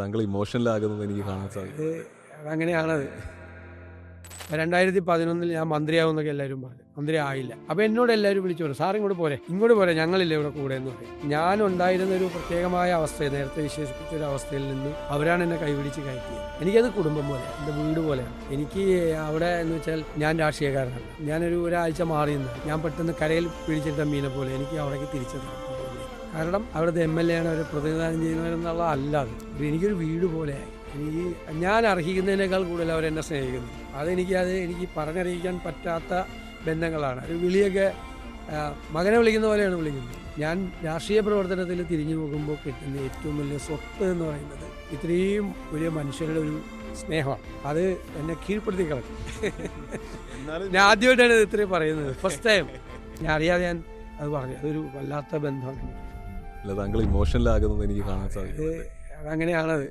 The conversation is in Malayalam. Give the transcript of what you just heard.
താങ്കൾ ഇമോഷണലാകുന്നത് എനിക്ക് കാണാൻ സാധിക്കും. അങ്ങനെയാണത് രണ്ടായിരത്തി പതിനൊന്നിൽ ഞാൻ മന്ത്രിയാവുന്നൊക്കെ എല്ലാവരും പറഞ്ഞു. മന്ത്രി ആയില്ല അപ്പോൾ എന്നോട് എല്ലാവരും വിളിച്ചു പറഞ്ഞു സാർ ഇങ്ങോട്ട് പോരെ. ഇങ്ങോട്ട് പോരെ. ഞങ്ങളില്ല ഇവിടെ കൂടെ എന്ന് പറയും. ഞാൻ ഉണ്ടായിരുന്ന ഒരു പ്രത്യേകമായ അവസ്ഥ നേരത്തെ വിശേഷിപ്പിച്ച ഒരു അവസ്ഥയിൽ നിന്ന് അവരാണ് എന്നെ കൈപിടിച്ച് കയറ്റിയത്. എനിക്കത് കുടുംബം പോലെ എന്റെ വീട് പോലെയാണ് എനിക്ക് അവിടെ എന്ന് വെച്ചാൽ ഞാൻ രാഷ്ട്രീയക്കാരനാണ്. ഞാനൊരു ഒരാഴ്ച മാറി നിന്ന് ഞാൻ പെട്ടെന്ന് കരയിൽ പിടിച്ചിട്ട മീനെ പോലെ എനിക്ക് അവിടേക്ക് തിരിച്ചെത്താൻ കാരണം അവിടുത്തെ എം എൽ എ ആണ് അവരെ പ്രതിനിധാനം ചെയ്യുന്നവരെന്നുള്ള അല്ലാതെ എനിക്കൊരു വീട് പോലെയായി. എനിക്ക് ഞാൻ അർഹിക്കുന്നതിനേക്കാൾ കൂടുതൽ അവരെന്നെ സ്നേഹിക്കുന്നു. അതെനിക്ക് അത് എനിക്ക് പറഞ്ഞറിയിക്കാൻ പറ്റാത്ത ബന്ധങ്ങളാണ്. ഒരു വിളിയൊക്കെ മകനെ വിളിക്കുന്ന പോലെയാണ് വിളിക്കുന്നത്. ഞാൻ രാഷ്ട്രീയ പ്രവർത്തനത്തിൽ തിരിഞ്ഞു പോകുമ്പോൾ കിട്ടുന്ന ഏറ്റവും വലിയ സ്വത്ത് എന്ന് പറയുന്നത് ഇത്രയും വലിയ മനുഷ്യരുടെ ഒരു സ്നേഹമാണ്. അത് എന്നെ കീഴ്പ്പെടുത്തി കളഞ്ഞു. ഞാൻ ആദ്യമായിട്ടാണ് ഇത് ഇത്രയും പറയുന്നത്. ഫസ്റ്റ് ടൈം ഞാൻ അറിയാതെ ഞാൻ അത് പറഞ്ഞു. അതൊരു വല്ലാത്ത ബന്ധമാണ്. അല്ല താങ്കൾ ഇമോഷണലാകുന്നത് എനിക്ക് കാണാൻ സാധിക്കും അതങ്ങനെയാണത്.